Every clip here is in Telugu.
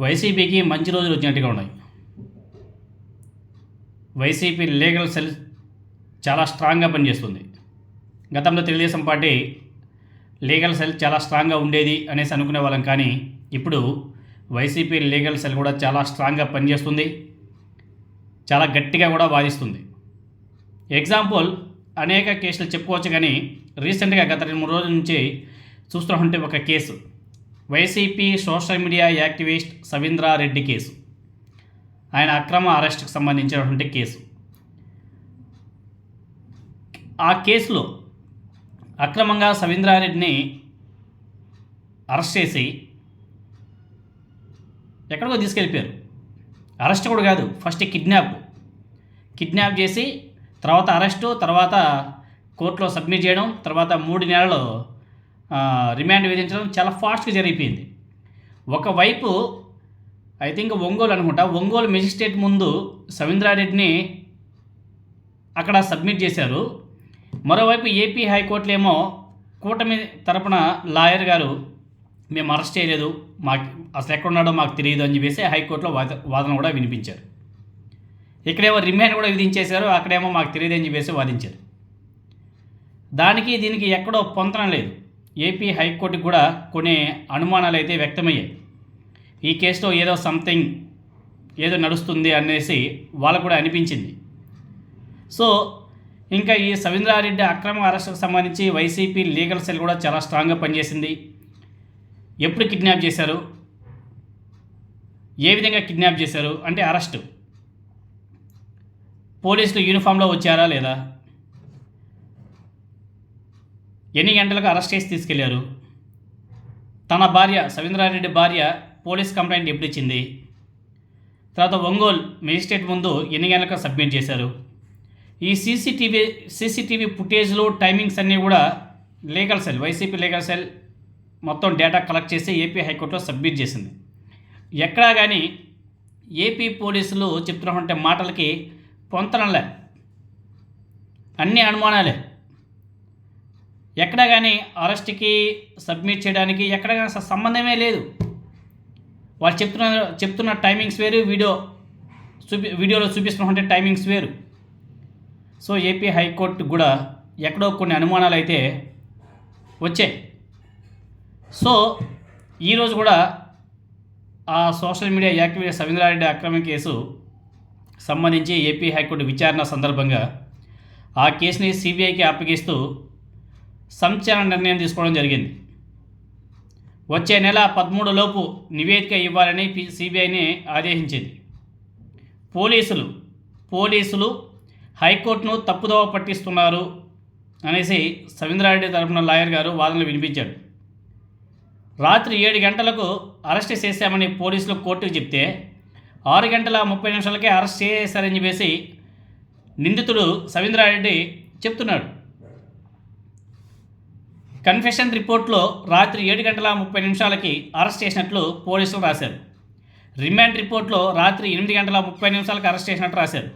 వైసీపీకి మంచి రోజులు వచ్చినట్టుగా ఉన్నాయి. వైసీపీ లీగల్ సెల్ చాలా స్ట్రాంగ్గా పనిచేస్తుంది. గతంలో తెలుగుదేశం పార్టీ లీగల్ సెల్ చాలా స్ట్రాంగ్గా ఉండేది అనేసి అనుకునే వాళ్ళం కానీ ఇప్పుడు వైసీపీ లీగల్ సెల్ కూడా చాలా స్ట్రాంగ్గా పనిచేస్తుంది. చాలా గట్టిగా కూడా వాదిస్తుంది. ఎగ్జాంపుల్ అనేక కేసులు చెప్పుకోవచ్చు కానీ రీసెంట్గా గత రెండు మూడు రోజుల నుంచి చూస్తుంటే ఒక case. YCP social media activist Saveendra Reddy case. ఆయన అక్రమ అరెస్ట్కి సంబంధించినటువంటి కేసు. ఆ కేసులో అక్రమంగా సవీంద్రారెడ్డిని అరెస్ట్ చేసి ఎక్కడికో తీసుకెళ్ళిపోయారు. అరెస్ట్ కూడా కాదు ఫస్ట్ కిడ్నాప్. కిడ్నాప్ చేసి తర్వాత అరెస్టు తర్వాత కోర్టులో సబ్మిట్ చేయడం తర్వాత మూడు నెలలు రిమాండ్ విధించడం చాలా ఫాస్ట్గా జరిగిపోయింది. ఒకవైపు ఐ థింక్ ఒంగోలు అనుకుంటా ఒంగోలు మెజిస్ట్రేట్ ముందు సవీంద్రారెడ్డిని అక్కడ సబ్మిట్ చేశారు. మరోవైపు ఏపీ హైకోర్టులో ఏమో కూటమి తరపున లాయర్ గారు మేము అరెస్ట్ చేయలేదు మాకు అసలు ఎక్కడున్నాడో మాకు తెలియదు అని చెప్పేసి హైకోర్టులో వాద వాదన కూడా వినిపించారు. ఇక్కడేమో రిమాండ్ కూడా విధించేశారు అక్కడేమో మాకు తెలియదు అని చెప్పేసి వాదించారు. దానికి దీనికి ఎక్కడో పొంతనం లేదు. ఏపీ హైకోర్టుకి కూడా కొన్ని అనుమానాలు అయితే వ్యక్తమయ్యాయి. ఈ కేసులో ఏదో సంథింగ్ ఏదో నడుస్తుంది అనేసి వాళ్ళకు కూడా అనిపించింది. సో ఇంకా ఈ సవీంద్రారెడ్డి అక్రమ అరెస్టుకు సంబంధించి వైసీపీ లీగల్ సెల్ కూడా చాలా స్ట్రాంగ్గా పనిచేసింది. ఎప్పుడు కిడ్నాప్ చేశారు? ఏ విధంగా కిడ్నాప్ చేశారు? అంటే అరెస్టు. పోలీసులు యూనిఫామ్లో వచ్చారా లేదా? ఎన్ని గంటలకు అరెస్ట్ చేసి తీసుకెళ్ళారు? తన భార్య సవీంద్రారెడ్డి భార్య పోలీస్ కంప్లైంట్ ఎప్పుడు ఇచ్చింది? తర్వాత ఒంగోలు మెజిస్ట్రేట్ ముందు ఎన్ని గంటలకు సబ్మిట్ చేశారు? ఈ సీసీటీవీ సీసీటీవీ ఫుటేజ్లు టైమింగ్స్ అన్నీ కూడా legal cell YCP legal cell మొత్తం డేటా కలెక్ట్ చేసి ఏపీ హైకోర్టులో సబ్మిట్ చేసింది. ఎక్కడా కానీ ఏపీ పోలీసులు చెప్తున్నటువంటి మాటలకి పొంతనలే. అన్ని అనుమానాలే. ఎక్కడ కానీ అరెస్ట్కి సబ్మిట్ చేయడానికి ఎక్కడ కానీ అసలు సంబంధమే లేదు. వాళ్ళు చెప్తున్న చెప్తున్న టైమింగ్స్ వేరు వీడియో చూపి వీడియోలో చూపిస్తున్నటువంటి టైమింగ్స్ వేరు. సో ఏపీ హైకోర్టు కూడా ఎక్కడో కొన్ని అనుమానాలు అయితే వచ్చాయి. సో ఈరోజు కూడా ఆ సోషల్ మీడియా యాక్టివిస్ట్ సవీంద్రారెడ్డి అక్రమ కేసు సంబంధించి ఏపీ హైకోర్టు విచారణ సందర్భంగా ఆ కేసుని సిబిఐకి అప్పగిస్తూ సంచలన నిర్ణయం తీసుకోవడం జరిగింది. వచ్చే నెల పదమూడు లోపు నివేదిక ఇవ్వాలని సిబిఐని ఆదేశించింది. పోలీసులు పోలీసులు హైకోర్టును తప్పుదోవ పట్టిస్తున్నారు అనేసి సవీంద్రారెడ్డి తరఫున లాయర్ గారు వాదనలు వినిపించాడు రాత్రి ఏడు గంటలకు అరెస్ట్ చేశామని పోలీసులు కోర్టుకు చెప్తే ఆరు గంటల ముప్పై నిమిషాలకే అరెస్ట్ చేశారని చెప్పేసి నిందితుడు సవీంద్రారెడ్డి చెప్తున్నాడు. కన్ఫెషన్ రిపోర్ట్లో రాత్రి ఏడు గంటల ముప్పై నిమిషాలకి అరెస్ట్ చేసినట్లు పోలీసులు రాశారు. రిమాండ్ రిపోర్ట్లో రాత్రి ఎనిమిది గంటల ముప్పై నిమిషాలకు అరెస్ట్ చేసినట్టు రాశారు.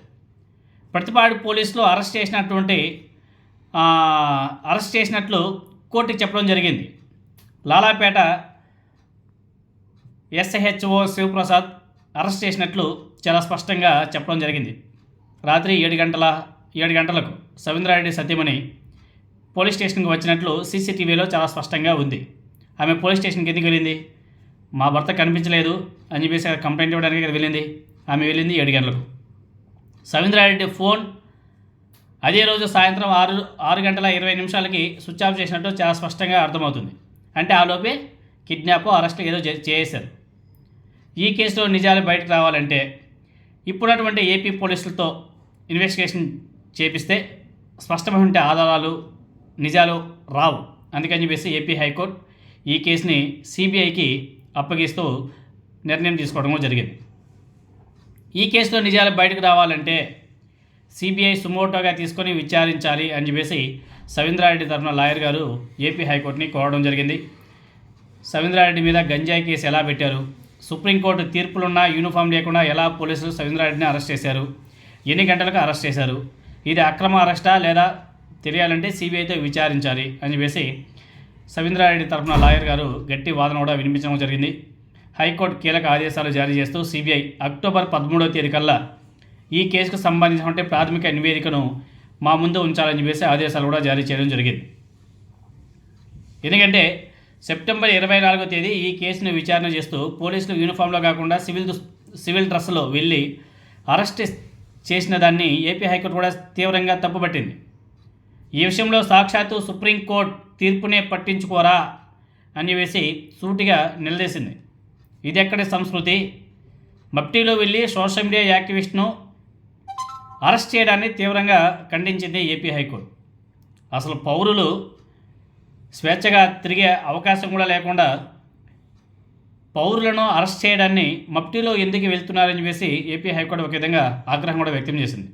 ప్రతిపాడు పోలీసులు అరెస్ట్ చేసినటువంటి అరెస్ట్ చేసినట్లు కోర్టుకి చెప్పడం జరిగింది. లాలాపేట ఎస్హెచ్ఓ శివప్రసాద్ అరెస్ట్ చేసినట్లు చాలా స్పష్టంగా చెప్పడం జరిగింది. రాత్రి ఏడు గంటల ఏడు గంటలకు సవీంద్రారెడ్డి సత్యమణి పోలీస్ స్టేషన్కి వచ్చినట్లు సీసీటీవీలో చాలా స్పష్టంగా ఉంది. ఆమె పోలీస్ స్టేషన్కి ఎందుకు వెళ్ళింది? మా భర్త కనిపించలేదు అని చెప్పేసి కంప్లైంట్ ఇవ్వడానికి కదా వెళ్ళింది. ఆమె వెళ్ళింది ఏడు గంటలకు. సవీంద్రారెడ్డి ఫోన్. అదే రోజు సాయంత్రం ఆరు ఆరు గంటల ఇరవై నిమిషాలకి స్విచ్ ఆఫ్ చేసినట్టు చాలా స్పష్టంగా అర్థమవుతుంది. అంటే ఆ లోపే కిడ్నాప్ అరెస్ట్ ఏదో చే- ఈ కేసులో నిజాలు బయటకు రావాలంటే ఇప్పుడున్నటువంటి ఏపీ పోలీసులతో ఇన్వెస్టిగేషన్ చేపిస్తే స్పష్టమైన ఆధారాలు నిజాలు రావు. అందుకని చెప్పేసి ఏపీ హైకోర్టు ఈ కేసుని సిబిఐకి అప్పగిస్తూ నిర్ణయం తీసుకోవడం జరిగింది. ఈ కేసులో నిజాలు బయటకు రావాలంటే సిబిఐ సుమోటోగా తీసుకొని విచారించాలి అని చెప్పేసి సవీంద్రారెడ్డి తరఫున లాయర్ గారు ఏపీ హైకోర్టుని కోరడం జరిగింది. సవీంద్రారెడ్డి మీద గంజాయి కేసు ఎలా పెట్టారు? సుప్రీంకోర్టు తీర్పులున్నా యూనిఫామ్ లేకుండా ఎలా పోలీసులు సవీంద్రారెడ్డిని అరెస్ట్ చేశారు? ఎన్ని గంటలకు అరెస్ట్ చేశారు? ఇది అక్రమ అరెస్టా లేదా తెలియాలంటే సిబిఐతో విచారించాలి అని చెప్పేసి సవీంద్రారెడ్డి తరఫున లాయర్ గారు గట్టి వాదన కూడా వినిపించడం జరిగింది. హైకోర్టు కీలక ఆదేశాలు జారీ చేస్తూ సిబిఐ అక్టోబర్ పదమూడవ తేదీ కల్లా ఈ కేసుకు సంబంధించినటువంటి ప్రాథమిక నివేదికను మా ముందు ఉంచాలని చెప్పేసి ఆదేశాలు కూడా జారీ చేయడం జరిగింది. ఎందుకంటే సెప్టెంబర్ ఇరవై నాలుగో తేదీ ఈ కేసును విచారణ చేస్తూ పోలీసులు యూనిఫామ్లో కాకుండా సివిల్ సివిల్ డ్రెస్లో వెళ్ళి అరెస్ట్ చేసిన దాన్ని ఏపీ హైకోర్టు కూడా తీవ్రంగా తప్పుపట్టింది. ఈ విషయంలో సాక్షాత్తు సుప్రీంకోర్టు తీర్పునే పట్టించుకోరా అని వేసి సూటిగా నిలదీసింది. ఇది ఎక్కడి సంస్కృతి? మప్టీలో వెళ్ళి సోషల్ మీడియా యాక్టివిస్ట్ను అరెస్ట్ చేయడాన్ని తీవ్రంగా ఖండించింది ఏపీ హైకోర్టు. అసలు పౌరులు స్వేచ్ఛగా తిరిగే అవకాశం కూడా లేకుండా పౌరులను అరెస్ట్ చేయడాన్ని మప్టీలో ఎందుకు వెళ్తున్నారని చెప్పేసి ఏపీ హైకోర్టు ఒక విధంగా ఆగ్రహం కూడా వ్యక్తం చేసింది.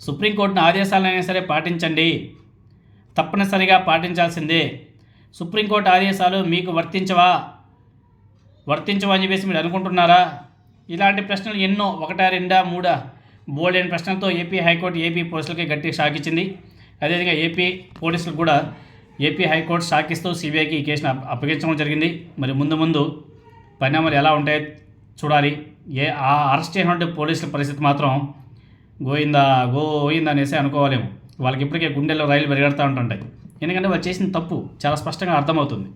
సుప్రీంకోర్టును ఆదేశాలైనా సరే పాటించండి. తప్పనిసరిగా పాటించాల్సిందే. సుప్రీంకోర్టు ఆదేశాలు మీకు వర్తించవా? వర్తించవా అని చెప్పేసి మీరు అనుకుంటున్నారా? ఇలాంటి ప్రశ్నలు ఎన్నో ఒకటా రెండా మూడా బోల్డైన ప్రశ్నలతో ఏపీ హైకోర్టు ఏపీ పోలీసులకి గట్టి షాక్ ఇచ్చింది అదేవిధంగా ఏపీ పోలీసులకు కూడా ఏపీ హైకోర్టు షాకిస్తూ సిబిఐకి ఈ కేసును అప్పగించడం జరిగింది. మరి ముందు ముందు పరిణామాలు ఎలా ఉంటాయో చూడాలి. ఏ ఆ అరెస్ట్ చేసినటువంటి పోలీసుల పరిస్థితి మాత్రం గోయిందా గోయిందా అనేసి అనుకోవాలేమో. వాళ్ళకి ఇప్పటికే గుండెల్లో రైలు పరిగెడతా ఉంటుంటాయి. ఎందుకంటే వాళ్ళు చేసిన తప్పు చాలా స్పష్టంగా అర్థమవుతుంది.